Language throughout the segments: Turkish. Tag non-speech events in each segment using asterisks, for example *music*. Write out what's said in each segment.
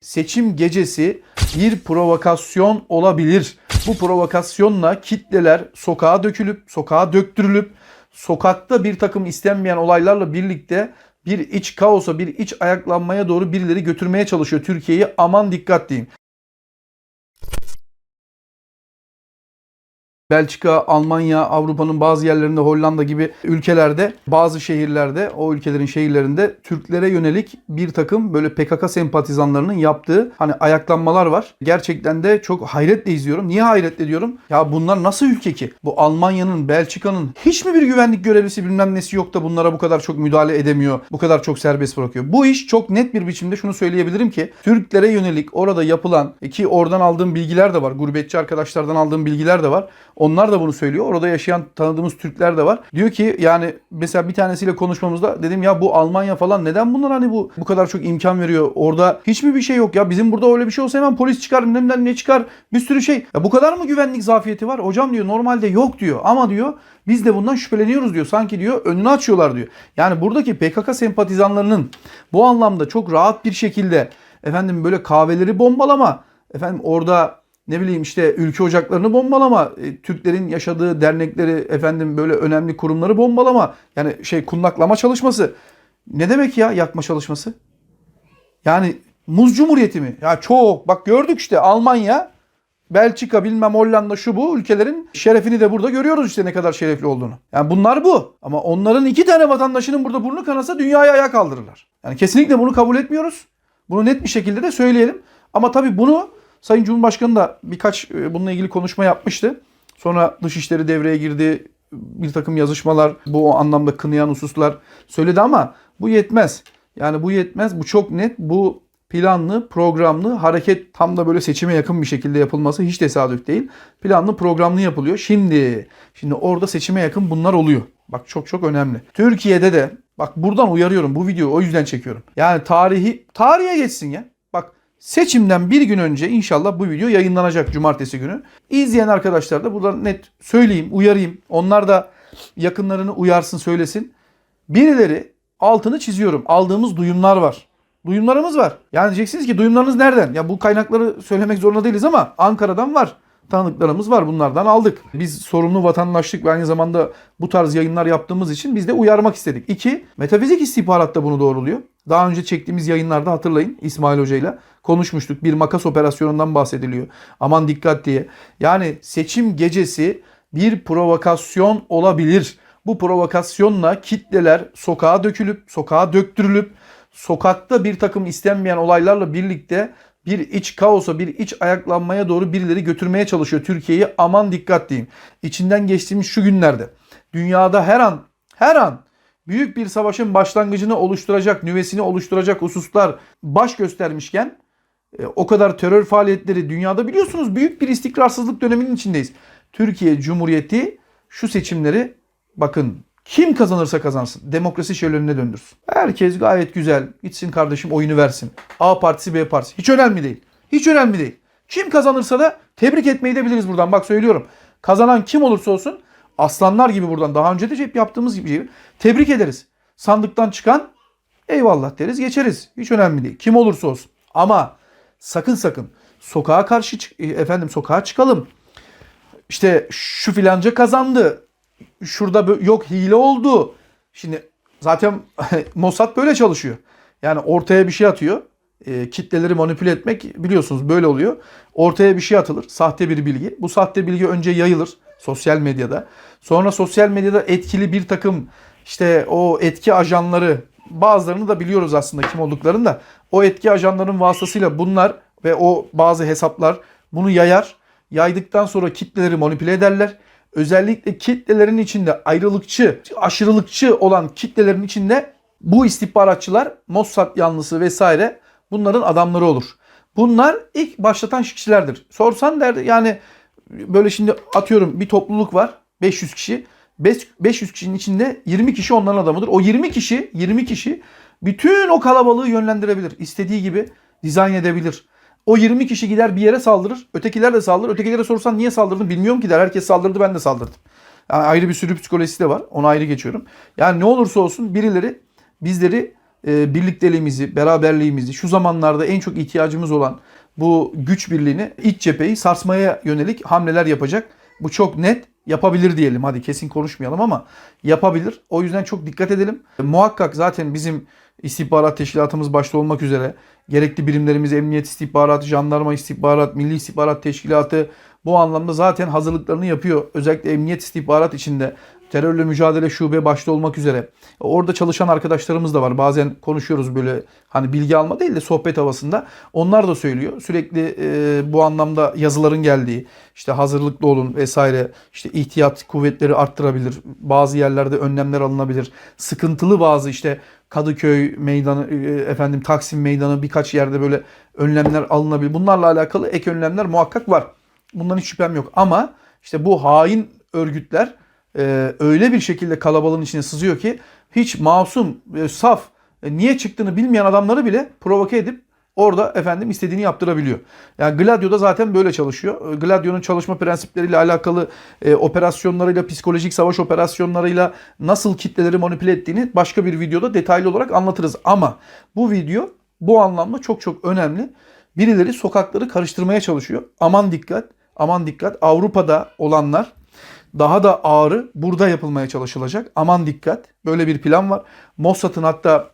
seçim gecesi bir provokasyon olabilir. Bu provokasyonla kitleler sokağa dökülüp, sokağa döktürülüp, sokakta bir takım istenmeyen olaylarla birlikte bir iç kaosa, bir iç ayaklanmaya doğru birileri götürmeye çalışıyor Türkiye'yi. Aman dikkat diyeyim. Belçika, Almanya, Avrupa'nın bazı yerlerinde, Hollanda gibi ülkelerde, bazı şehirlerde, o ülkelerin şehirlerinde Türklere yönelik bir takım böyle PKK sempatizanlarının yaptığı hani ayaklanmalar var. Gerçekten de çok hayretle izliyorum. Niye hayretle diyorum? Ya bunlar nasıl ülke ki? Bu Almanya'nın, Belçika'nın hiç mi bir güvenlik görevlisi bilmem nesi yok da bunlara bu kadar çok müdahale edemiyor, bu kadar çok serbest bırakıyor? Bu iş çok net bir biçimde şunu söyleyebilirim ki Türklere yönelik orada yapılan ki oradan aldığım bilgiler de var. Gurbetçi arkadaşlardan aldığım bilgiler de var. Onlar da bunu söylüyor. Orada yaşayan tanıdığımız Türkler de var. Diyor ki yani mesela bir tanesiyle konuşmamızda dedim ya bu Almanya falan neden bunlar hani bu bu kadar çok imkan veriyor? Orada hiç mi bir şey yok ya? Bizim burada öyle bir şey olsa hemen polis çıkar, bilmem ne çıkar. Bir sürü şey. Ya bu kadar mı güvenlik zafiyeti var? Hocam diyor normalde yok diyor. Ama diyor biz de bundan şüpheleniyoruz diyor. Sanki diyor önünü açıyorlar diyor. Yani buradaki PKK sempatizanlarının bu anlamda çok rahat bir şekilde efendim böyle kahveleri bombalama, efendim orada ne bileyim işte ülke ocaklarını bombalama, e, Türklerin yaşadığı dernekleri efendim böyle önemli kurumları bombalama. Yani şey kundaklama çalışması. Ne demek ya yakma çalışması? Yani muz cumhuriyeti mi? Ya çok bak gördük işte Almanya, Belçika bilmem Hollanda şu bu ülkelerin şerefini de burada görüyoruz işte ne kadar şerefli olduğunu. Yani bunlar bu. Ama onların iki tane vatandaşının burada burnu kanasa dünyayı ayağa kaldırırlar. Yani kesinlikle bunu kabul etmiyoruz. Bunu net bir şekilde de söyleyelim. Ama tabii bunu Sayın Cumhurbaşkanı da birkaç e, bununla ilgili konuşma yapmıştı. Sonra Dışişleri devreye girdi. Bir takım yazışmalar bu anlamda kınayan hususlar söyledi ama bu yetmez. Yani bu yetmez. Bu çok net. Bu planlı, programlı hareket tam da böyle seçime yakın bir şekilde yapılması hiç tesadüf değil. Planlı, programlı yapılıyor. Şimdi şimdi orada seçime yakın bunlar oluyor. Bak çok çok önemli. Türkiye'de de bak buradan uyarıyorum. Bu videoyu o yüzden çekiyorum. Yani tarihi tarihe geçsin ya. Seçimden bir gün önce inşallah bu video yayınlanacak cumartesi günü. İzleyen arkadaşlar da buradan net söyleyeyim, uyarayım. Onlar da yakınlarını uyarsın, söylesin. Birileri altını çiziyorum. Aldığımız duyumlar var. Duyumlarımız var. Yani diyeceksiniz ki duyumlarınız nereden? Ya bu kaynakları söylemek zorunda değiliz ama Ankara'dan var. Tanıdıklarımız var. Bunlardan aldık. Biz sorumlu vatandaşlık ve aynı zamanda bu tarz yayınlar yaptığımız için biz de uyarmak istedik. İki, metafizik istihbarat da bunu doğruluyor. Daha önce çektiğimiz yayınlarda hatırlayın İsmail Hoca ile konuşmuştuk. Bir makas operasyonundan bahsediliyor. Aman dikkat diye. Yani seçim gecesi bir provokasyon olabilir. Bu provokasyonla kitleler sokağa dökülüp, sokağa döktürülüp, sokakta bir takım istenmeyen olaylarla birlikte bir iç kaosa, bir iç ayaklanmaya doğru birileri götürmeye çalışıyor Türkiye'yi. Aman dikkat diyeyim. İçinden geçtiğimiz şu günlerde dünyada her an, her an büyük bir savaşın başlangıcını oluşturacak, nüvesini oluşturacak hususlar baş göstermişken e, o kadar terör faaliyetleri dünyada biliyorsunuz büyük bir istikrarsızlık döneminin içindeyiz. Türkiye Cumhuriyeti şu seçimleri bakın kim kazanırsa kazansın demokrasi şölönüne döndürsün. Herkes gayet güzel gitsin kardeşim oyunu versin. A partisi B partisi hiç önemli değil. Hiç önemli değil. Kim kazanırsa da tebrik etmeyi de biliriz buradan. Bak söylüyorum. Kazanan kim olursa olsun aslanlar gibi buradan daha önce de hep yaptığımız gibi tebrik ederiz. Sandıktan çıkan eyvallah deriz geçeriz. Hiç önemli değil. Kim olursa olsun. Ama sakın sakın sokağa karşı çık- efendim sokağa çıkalım. İşte şu filanca kazandı. Şurada yok hile oldu. Şimdi zaten *laughs* Mossad böyle çalışıyor. Yani ortaya bir şey atıyor. E, kitleleri manipüle etmek biliyorsunuz böyle oluyor. Ortaya bir şey atılır. Sahte bir bilgi. Bu sahte bilgi önce yayılır sosyal medyada. Sonra sosyal medyada etkili bir takım işte o etki ajanları bazılarını da biliyoruz aslında kim olduklarını da. O etki ajanların vasıtasıyla bunlar ve o bazı hesaplar bunu yayar. Yaydıktan sonra kitleleri manipüle ederler. Özellikle kitlelerin içinde ayrılıkçı, aşırılıkçı olan kitlelerin içinde bu istihbaratçılar, Mossad yanlısı vesaire bunların adamları olur. Bunlar ilk başlatan kişilerdir. Sorsan der yani böyle şimdi atıyorum bir topluluk var 500 kişi. 500 kişinin içinde 20 kişi onların adamıdır. O 20 kişi 20 kişi bütün o kalabalığı yönlendirebilir. İstediği gibi dizayn edebilir. O 20 kişi gider bir yere saldırır. Ötekiler de saldırır. Ötekilere sorsan niye saldırdın bilmiyorum ki der. Herkes saldırdı ben de saldırdım. Yani ayrı bir sürü psikolojisi de var. Ona ayrı geçiyorum. Yani ne olursa olsun birileri bizleri e, birlikteliğimizi, beraberliğimizi, şu zamanlarda en çok ihtiyacımız olan bu güç birliğini, iç cepheyi sarsmaya yönelik hamleler yapacak. Bu çok net yapabilir diyelim. Hadi kesin konuşmayalım ama yapabilir. O yüzden çok dikkat edelim. E, muhakkak zaten bizim istihbarat teşkilatımız başta olmak üzere gerekli birimlerimiz emniyet istihbarat, jandarma istihbarat, milli istihbarat teşkilatı bu anlamda zaten hazırlıklarını yapıyor. Özellikle emniyet istihbarat içinde terörle mücadele şube başta olmak üzere. Orada çalışan arkadaşlarımız da var. Bazen konuşuyoruz böyle hani bilgi alma değil de sohbet havasında. Onlar da söylüyor. Sürekli e, bu anlamda yazıların geldiği, işte hazırlıklı olun vesaire, işte ihtiyat kuvvetleri arttırabilir. Bazı yerlerde önlemler alınabilir. Sıkıntılı bazı işte Kadıköy meydanı, e, efendim Taksim meydanı birkaç yerde böyle önlemler alınabilir. Bunlarla alakalı ek önlemler muhakkak var. Bundan hiç şüphem yok. Ama işte bu hain örgütler e, öyle bir şekilde kalabalığın içine sızıyor ki hiç masum, e, saf, e, niye çıktığını bilmeyen adamları bile provoke edip orada efendim istediğini yaptırabiliyor. Yani Gladio'da zaten böyle çalışıyor. E, Gladio'nun çalışma prensipleriyle alakalı e, operasyonlarıyla, psikolojik savaş operasyonlarıyla nasıl kitleleri manipüle ettiğini başka bir videoda detaylı olarak anlatırız. Ama bu video bu anlamda çok çok önemli. Birileri sokakları karıştırmaya çalışıyor. Aman dikkat, aman dikkat. Avrupa'da olanlar daha da ağırı burada yapılmaya çalışılacak. Aman dikkat. Böyle bir plan var. Mossad'ın hatta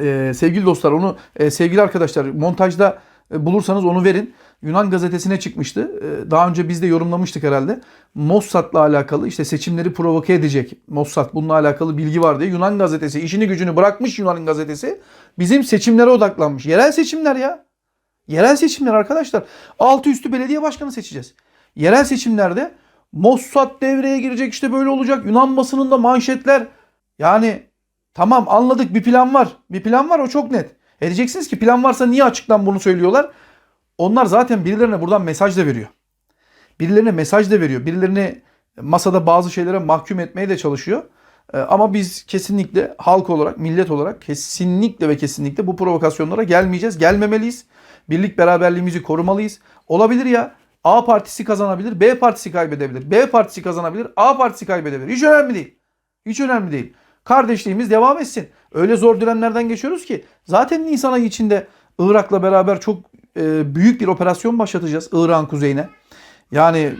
e, sevgili dostlar onu e, sevgili arkadaşlar montajda e, bulursanız onu verin. Yunan gazetesine çıkmıştı. E, daha önce biz de yorumlamıştık herhalde. Mossad'la alakalı işte seçimleri provoke edecek. Mossad bununla alakalı bilgi var diye. Yunan gazetesi işini gücünü bırakmış Yunan gazetesi. Bizim seçimlere odaklanmış. Yerel seçimler ya. Yerel seçimler arkadaşlar. Altı üstü belediye başkanı seçeceğiz. Yerel seçimlerde Mossad devreye girecek işte böyle olacak. Yunan basınında manşetler. Yani tamam anladık bir plan var. Bir plan var o çok net. E diyeceksiniz ki plan varsa niye açıktan bunu söylüyorlar? Onlar zaten birilerine buradan mesaj da veriyor. Birilerine mesaj da veriyor. Birilerini masada bazı şeylere mahkum etmeye de çalışıyor. Ee, Ama biz kesinlikle halk olarak, millet olarak kesinlikle ve kesinlikle bu provokasyonlara gelmeyeceğiz. Gelmemeliyiz. Birlik beraberliğimizi korumalıyız. Olabilir ya. A partisi kazanabilir, B partisi kaybedebilir. B partisi kazanabilir, A partisi kaybedebilir. Hiç önemli değil. Hiç önemli değil. Kardeşliğimiz devam etsin. Öyle zor dönemlerden geçiyoruz ki zaten Nisan ayı içinde Irak'la beraber çok e, büyük bir operasyon başlatacağız Irak'ın kuzeyine. Yani e,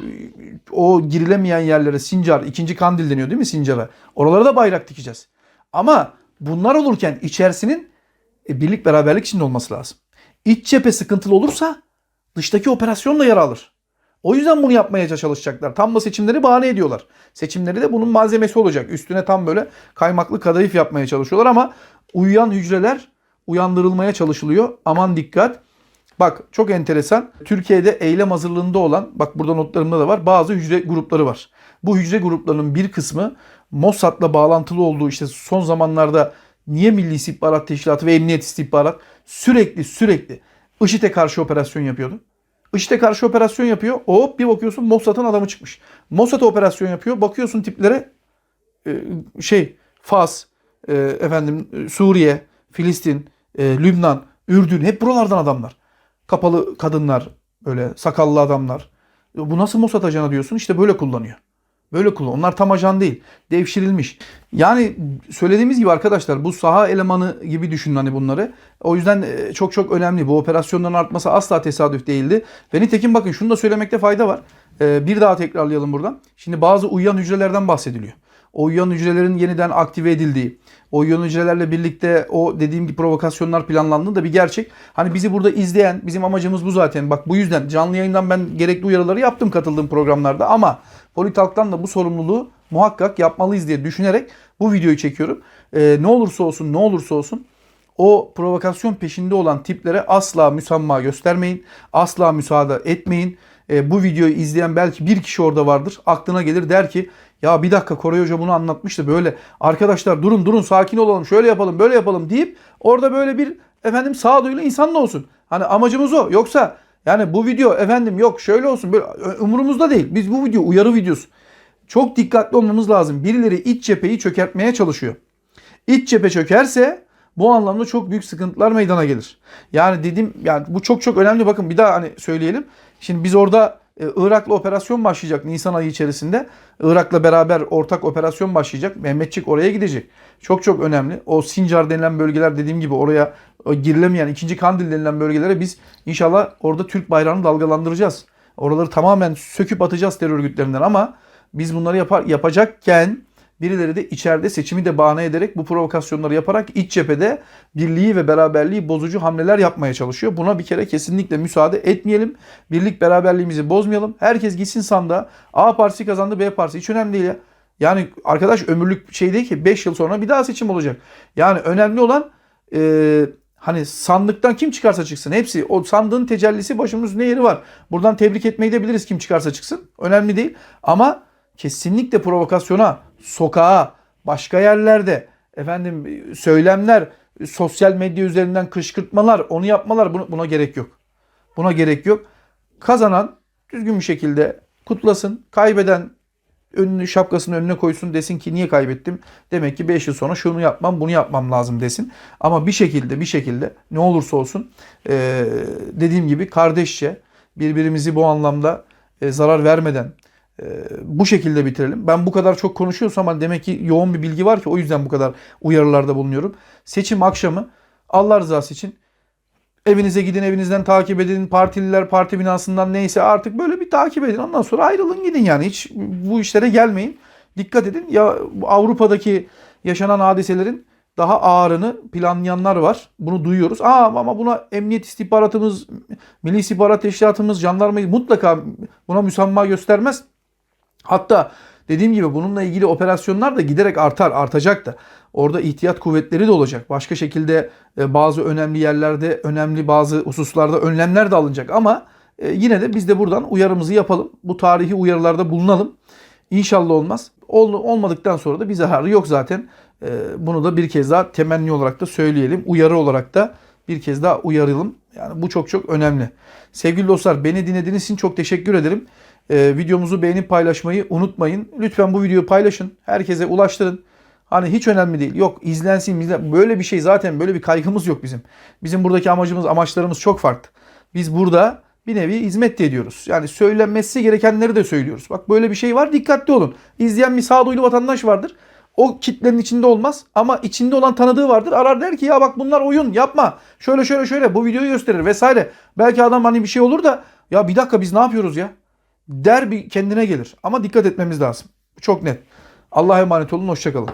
o girilemeyen yerlere Sincar, ikinci Kandil deniyor değil mi Sincar'a? Oralara da bayrak dikeceğiz. Ama bunlar olurken içerisinin e, birlik beraberlik içinde olması lazım. İç cephe sıkıntılı olursa dıştaki operasyon da yer alır. O yüzden bunu yapmaya çalışacaklar. Tam da seçimleri bahane ediyorlar. Seçimleri de bunun malzemesi olacak. Üstüne tam böyle kaymaklı kadayıf yapmaya çalışıyorlar ama uyuyan hücreler uyandırılmaya çalışılıyor. Aman dikkat. Bak çok enteresan. Türkiye'de eylem hazırlığında olan, bak burada notlarımda da var, bazı hücre grupları var. Bu hücre gruplarının bir kısmı Mossad'la bağlantılı olduğu işte son zamanlarda niye Milli İstihbarat Teşkilatı ve Emniyet İstihbarat sürekli sürekli IŞİD'e karşı operasyon yapıyordu. IŞİD'e karşı operasyon yapıyor. Hop bir bakıyorsun Mossad'ın adamı çıkmış. Mossad operasyon yapıyor. Bakıyorsun tiplere e, şey Fas, e, efendim e, Suriye, Filistin, e, Lübnan, Ürdün hep buralardan adamlar. Kapalı kadınlar, böyle sakallı adamlar. E, Bu nasıl Mossad ajanı diyorsun? İşte böyle kullanıyor. Böyle kullan. Onlar tam ajan değil. Devşirilmiş. Yani söylediğimiz gibi arkadaşlar bu saha elemanı gibi düşünün hani bunları. O yüzden e, çok çok önemli. Bu operasyonların artması asla tesadüf değildi. Ve nitekim bakın şunu da söylemekte fayda var. E, Bir daha tekrarlayalım buradan. Şimdi bazı uyuyan hücrelerden bahsediliyor. O uyuyan hücrelerin yeniden aktive edildiği, o uyuyan hücrelerle birlikte o dediğim gibi provokasyonlar planlandığı da bir gerçek. Hani bizi burada izleyen, bizim amacımız bu zaten. Bak bu yüzden canlı yayından ben gerekli uyarıları yaptım katıldığım programlarda ama Politalk'tan da bu sorumluluğu muhakkak yapmalıyız diye düşünerek bu videoyu çekiyorum. Ee, ne olursa olsun, ne olursa olsun o provokasyon peşinde olan tiplere asla müsamma göstermeyin. Asla müsaade etmeyin. Ee, bu videoyu izleyen belki bir kişi orada vardır. Aklına gelir der ki ya bir dakika Koray Hoca bunu anlatmıştı böyle. Arkadaşlar durun durun sakin olalım şöyle yapalım böyle yapalım deyip orada böyle bir efendim sağduyulu insan da olsun. Hani amacımız o. Yoksa yani bu video efendim yok şöyle olsun böyle umurumuzda değil. Biz bu video uyarı videosu. Çok dikkatli olmamız lazım. Birileri iç cepheyi çökertmeye çalışıyor. İç cephe çökerse bu anlamda çok büyük sıkıntılar meydana gelir. Yani dedim yani bu çok çok önemli bakın bir daha hani söyleyelim. Şimdi biz orada e, Irak'la operasyon başlayacak Nisan ayı içerisinde. Irak'la beraber ortak operasyon başlayacak. Mehmetçik oraya gidecek. Çok çok önemli. O Sincar denilen bölgeler dediğim gibi oraya girilemeyen ikinci Kandil denilen bölgelere biz inşallah orada Türk bayrağını dalgalandıracağız. Oraları tamamen söküp atacağız terör örgütlerinden ama biz bunları yapar, yapacakken birileri de içeride seçimi de bahane ederek bu provokasyonları yaparak iç cephede birliği ve beraberliği bozucu hamleler yapmaya çalışıyor. Buna bir kere kesinlikle müsaade etmeyelim. Birlik beraberliğimizi bozmayalım. Herkes gitsin sandığa. A partisi kazandı B partisi. Hiç önemli değil ya. Yani arkadaş ömürlük şey değil ki 5 yıl sonra bir daha seçim olacak. Yani önemli olan e, hani sandıktan kim çıkarsa çıksın hepsi o sandığın tecellisi başımızın ne yeri var. Buradan tebrik etmeyi de biliriz kim çıkarsa çıksın. Önemli değil ama kesinlikle provokasyona, sokağa, başka yerlerde efendim söylemler, sosyal medya üzerinden kışkırtmalar, onu yapmalar buna, gerek yok. Buna gerek yok. Kazanan düzgün bir şekilde kutlasın. Kaybeden önünü şapkasını önüne koysun desin ki niye kaybettim? Demek ki 5 yıl sonra şunu yapmam bunu yapmam lazım desin. Ama bir şekilde bir şekilde ne olursa olsun dediğim gibi kardeşçe birbirimizi bu anlamda zarar vermeden bu şekilde bitirelim. Ben bu kadar çok konuşuyorsam hani demek ki yoğun bir bilgi var ki o yüzden bu kadar uyarılarda bulunuyorum. Seçim akşamı Allah rızası için Evinize gidin, evinizden takip edin. Partililer parti binasından neyse artık böyle bir takip edin. Ondan sonra ayrılın gidin yani. Hiç bu işlere gelmeyin. Dikkat edin. Ya Avrupa'daki yaşanan hadiselerin daha ağırını planlayanlar var. Bunu duyuyoruz. Aa ama buna emniyet istihbaratımız, milli istihbarat teşkilatımız, jandarma mutlaka buna müsamaha göstermez. Hatta dediğim gibi bununla ilgili operasyonlar da giderek artar, artacak da. Orada ihtiyat kuvvetleri de olacak. Başka şekilde e, bazı önemli yerlerde, önemli bazı hususlarda önlemler de alınacak. Ama e, yine de biz de buradan uyarımızı yapalım. Bu tarihi uyarılarda bulunalım. İnşallah olmaz. Ol, olmadıktan sonra da bir zararı yok zaten. E, Bunu da bir kez daha temenni olarak da söyleyelim. Uyarı olarak da bir kez daha uyaralım. Yani bu çok çok önemli. Sevgili dostlar beni dinlediğiniz için çok teşekkür ederim. Ee, videomuzu beğenip paylaşmayı unutmayın. Lütfen bu videoyu paylaşın. Herkese ulaştırın. Hani hiç önemli değil. Yok izlensin, izlen. Böyle bir şey zaten böyle bir kaygımız yok bizim. Bizim buradaki amacımız, amaçlarımız çok farklı. Biz burada bir nevi hizmet de ediyoruz. Yani söylenmesi gerekenleri de söylüyoruz. Bak böyle bir şey var dikkatli olun. İzleyen bir sağduyulu vatandaş vardır. O kitlenin içinde olmaz ama içinde olan tanıdığı vardır. Arar der ki ya bak bunlar oyun yapma. Şöyle şöyle şöyle bu videoyu gösterir vesaire. Belki adam hani bir şey olur da ya bir dakika biz ne yapıyoruz ya? Der bir kendine gelir. Ama dikkat etmemiz lazım. Çok net. Allah'a emanet olun. Hoşçakalın.